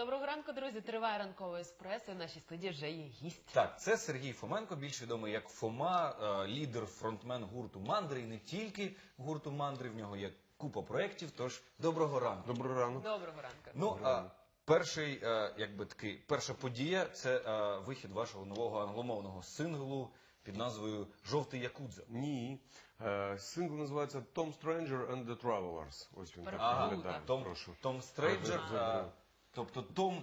Доброго ранку, друзі. Триває ранковий еспресо. В нашій студії вже є гість. Так, це Сергій Фоменко, більш відомий як Фома, е, лідер, фронтмен гурту Мандри. І не тільки гурту Мандри, в нього є купа проєктів. Тож доброго ранку. Доброго ранку. Доброго ранку. Ну а перший, е, якби такий, перша подія це е, вихід вашого нового англомовного синглу під назвою Жовтий Якудза. Ні. Е, Сингл називається Tom Stranger and the Travelers. Ось він так Ага, виглядає. Том, Прошу. Том Стрейджер, Ага. е, тобто Том,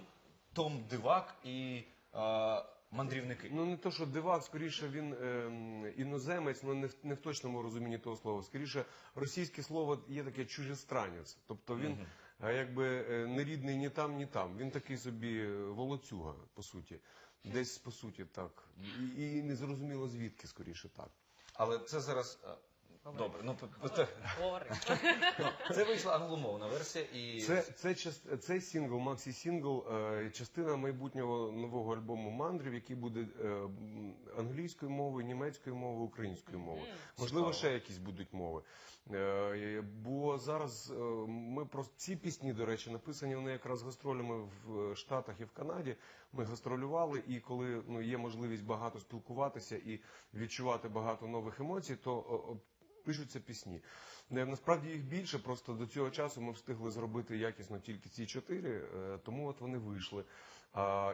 Том Дивак і е, мандрівники. Ну не то, що дивак, скоріше він ем, іноземець, але не в, не в точному розумінні того слова. Скоріше, російське слово є таке чужестранець. Тобто він е, якби е, не рідний ні там, ні там. Він такий собі е, волоцюга, по суті. Десь по суті так. І, і не зрозуміло звідки, скоріше так. Але це зараз. е, Добре, ну п- це вийшла англомовна версія, і Це, це, част- цей сингл, Максі Сінгл, е, частина майбутнього нового альбому мандрів, який буде е, м, англійською мовою, німецькою мовою, українською мовою. Можливо, ще якісь будуть мови. Е, Бо зараз е, ми просто ці пісні, до речі, написані вони якраз гастролями в Штатах і в Канаді. Ми гастролювали, і коли ну, є можливість багато спілкуватися і відчувати багато нових емоцій, то о, о, пишуться пісні. Не, Насправді їх більше, просто до цього часу ми встигли зробити якісно тільки ці чотири, е, тому от вони вийшли.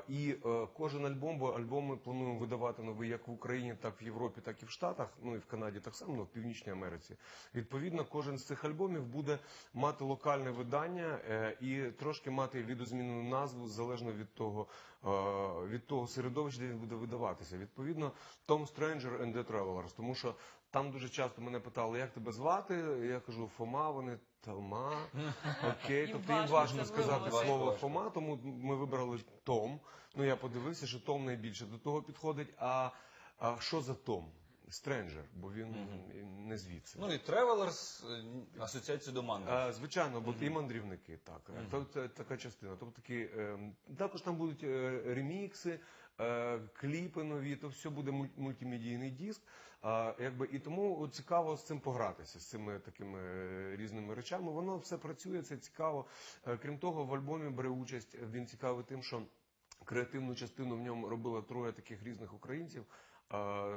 І е, кожен альбом, бо альбоми плануємо видавати новий як в Україні, так в Європі, так і в Штатах, ну і в Канаді так само, ну, в Північній Америці. Відповідно, кожен з цих альбомів буде мати локальне видання е, і трошки мати відозмінену назву залежно від того, е, від того середовища, де він буде видаватися. Відповідно, Tom Stranger and the Travelers, тому що там дуже часто мене питали, як тебе звати. Я кажу Фома, вони Тома. Окей, тобто їм важко сказати слово Фома, тому ми вибрали Том. Ну я подивився, що Том найбільше до того підходить. А, а що за Том? Стренджер, бо він не звідси. ну і Travelers, е, асоціація до мандрів. А, звичайно, бо і мандрівники, так. То це така частина. Тобто такі е, також там будуть е, ремікси, е, кліпи нові, то все буде муль- мультимедійний диск. А, якби і тому от цікаво з цим погратися, з цими такими е, різними речами. Воно все працює, це цікаво. Е, крім того, в альбомі бере участь. Він цікавий тим, що креативну частину в ньому робили троє таких різних українців.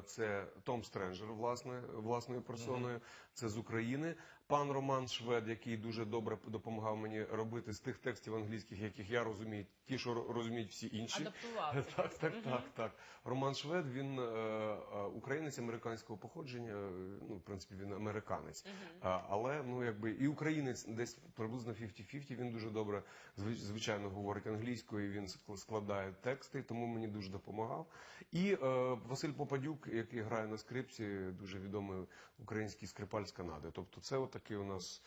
Це Том Стренджер, власне, власною персоною. Це з України. Пан Роман Швед, який дуже добре допомагав мені робити з тих текстів англійських, яких я розумію, ті, що розуміють всі інші. Адаптував. Так, так, так, так. Роман Швед, він е, е, українець американського походження. е, Ну, в принципі, він американець. Але ну якби і українець десь приблизно 50-50, Він дуже добре зви- звичайно говорить англійською. Він складає тексти, тому мені дуже допомагав. І Василь Попадюк, який грає на скрипці, дуже відомий український скрипаль з Канади. Тобто, це от такий у нас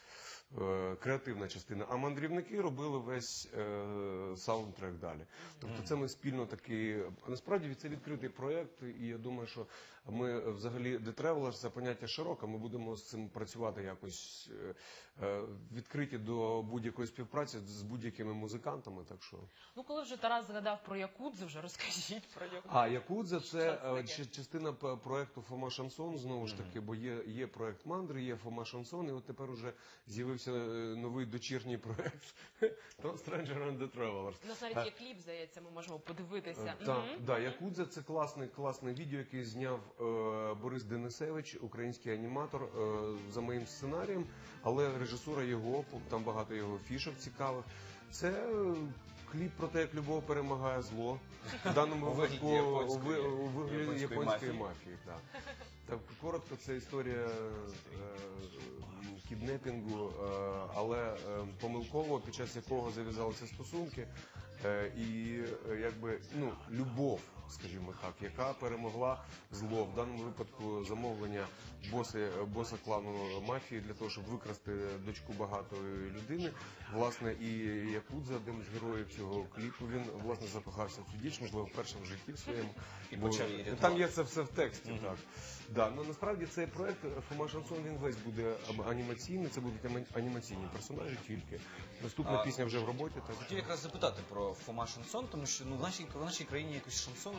креативна частина. А мандрівники робили весь е, саундтрек далі. Тобто, це ми спільно такий. а Насправді це відкритий проєкт, і я думаю, що ми е, взагалі The Travelers це поняття широке. Ми будемо з цим працювати якось е, е, відкриті до будь-якої співпраці з будь-якими музикантами. Так що Ну, коли вже Тарас згадав про Якудзу, вже розкажіть про Якудзу. а Якудза це е, частина п- проекту Фома Шансон. Знову ж таки, бо є, є проект Мандри, є Фома Шансон, і от тепер уже з'явився е, новий дочірній проект Tom Stranger and the Travelers. У нас навіть є кліп, здається, ми можемо подивитися. Е, Так, да, Якудза це класне, класне відео, яке зняв е, Борис Денисевич, український аніматор, е, за моїм сценарієм, але режисура його, там багато його фішок цікавих. Це е, кліп про те, як любов перемагає зло. В даному випадку у японської- вигляді японської мафії. так. Коротко, це історія е, кіднепінгу, е, але е, помилково, під час якого зав'язалися стосунки, е, і якби ну любов, скажімо так, яка перемогла зло в даному випадку замовлення боси, боса клану мафії для того, щоб викрасти дочку багатої людини. Власне, і Якудза, один з героїв цього кліпу, він власне закохався в цю діч, можливо, вперше в житті в своєму. І Бо почав її Там є це все в тексті, так. Да, ну насправді цей проект Фома Шансон він весь буде анімаційний, це будуть анімаційні персонажі тільки. Наступна А, пісня вже в роботі. Так. Хотів якраз запитати про Фома Шансон, тому що ну в нашій в нашій країні якось шансон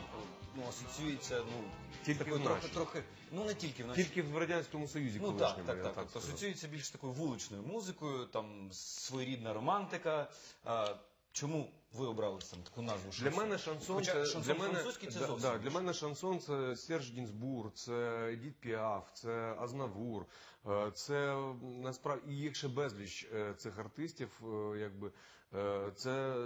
ну асоціюється ну Тільки такою в трохи нашій. трохи. Ну не тільки в нашій Тільки в радянському Союзі Ну так, колишньому, так, я так. Скажу. асоціюється більш такою вуличною музикою, там своєрідна романтика. А, Чому ви обрали саме таку назву? Для мене шансон Хоча це шансон для мене французький це да, зовсім да, для мене шансон це Серж Гінзбур, це Едіт Піаф, це Азнавур, е, це насправді і їх ще безліч е, цих артистів. е, Якби е, це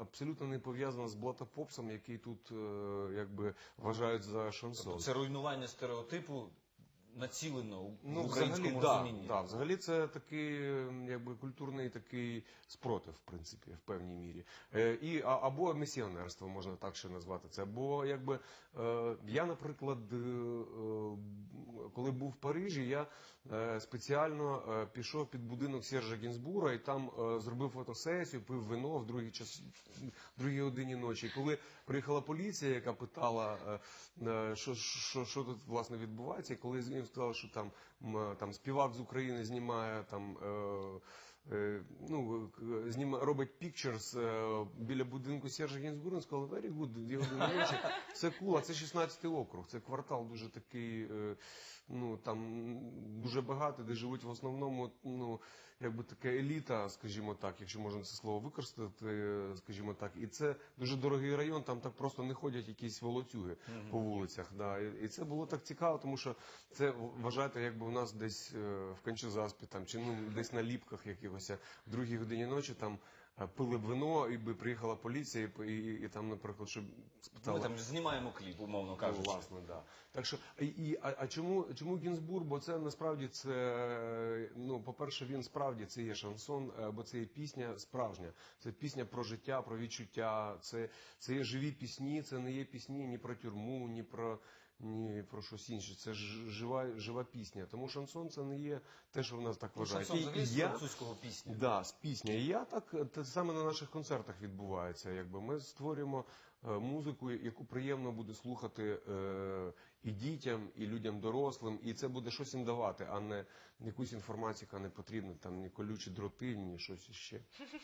абсолютно не пов'язано з блатопопсом, який тут е, якби вважають за шансон. Тобто це руйнування стереотипу націлено у- в Ну, українському взагалі, розумінні. да, взагалі це такий якби культурний такий спротив, в принципі, в певній мірі. Е, і, а, або місіонерство, можна так ще назвати це. Бо якби е, я, наприклад, е, е, коли був в Парижі, я е, спеціально е, пішов під будинок Сержа Гінзбура і там е, зробив фотосесію, пив вино в другій час в другій годині ночі. І коли приїхала поліція, яка питала, е, е, що, що, що тут власне відбувається, коли їм сказали, що там, там співак з України знімає там. Е, е, Ну, к- зніма, робить пікчерс е, біля будинку Сержа Гінзбурга, сказали, very good, дві години ночі. Це кул, а це 16-й округ. Це квартал дуже такий, е, ну там дуже багатий, де живуть в основному, ну якби така еліта, скажімо так, якщо можна це слово використати, скажімо так, і це дуже дорогий район, там так просто не ходять якісь волоцюги по вулицях. Да. І, це було так цікаво, тому що це вважайте, якби у нас десь е, в Кончезаспі там чи ну десь на ліпках якихось в другій годині ночі там. Е, Пили б вино, і би приїхала поліція, і, і, і там, наприклад, щоб спитала, Ми там знімаємо кліп, умовно Ну, кажучи. власне, да. Так що і, і а, а чому чому Гінзбур? Бо це насправді це ну, по-перше, він справді це є шансон, е, бо це є пісня справжня. Це пісня про життя, про відчуття. Це, це є живі пісні. Це не є пісні ні про тюрму, ні про. Ні про щось інше, це ж жива, жива пісня. Тому шансон це не є те, що в нас так Ну, вважають. Шансон І- я- французького пісні. Да, з пісня. І я так те саме на наших концертах відбувається. Якби ми створюємо е, музику, яку приємно буде слухати е, і дітям, і людям дорослим, і це буде щось їм давати, а не якусь інформацію, яка не потрібна, там ні колючі дроти, ні щось іще.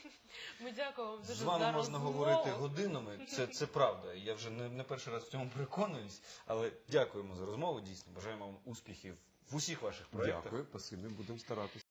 Ми дякуємо вам дуже З вами за можна розмову. говорити годинами. Це, це правда. Я вже не, не перший раз в цьому переконуюсь. Але дякуємо за розмову. Дійсно, бажаємо вам успіхів в усіх ваших проєктах. Дякую, спасибі, будемо старатися.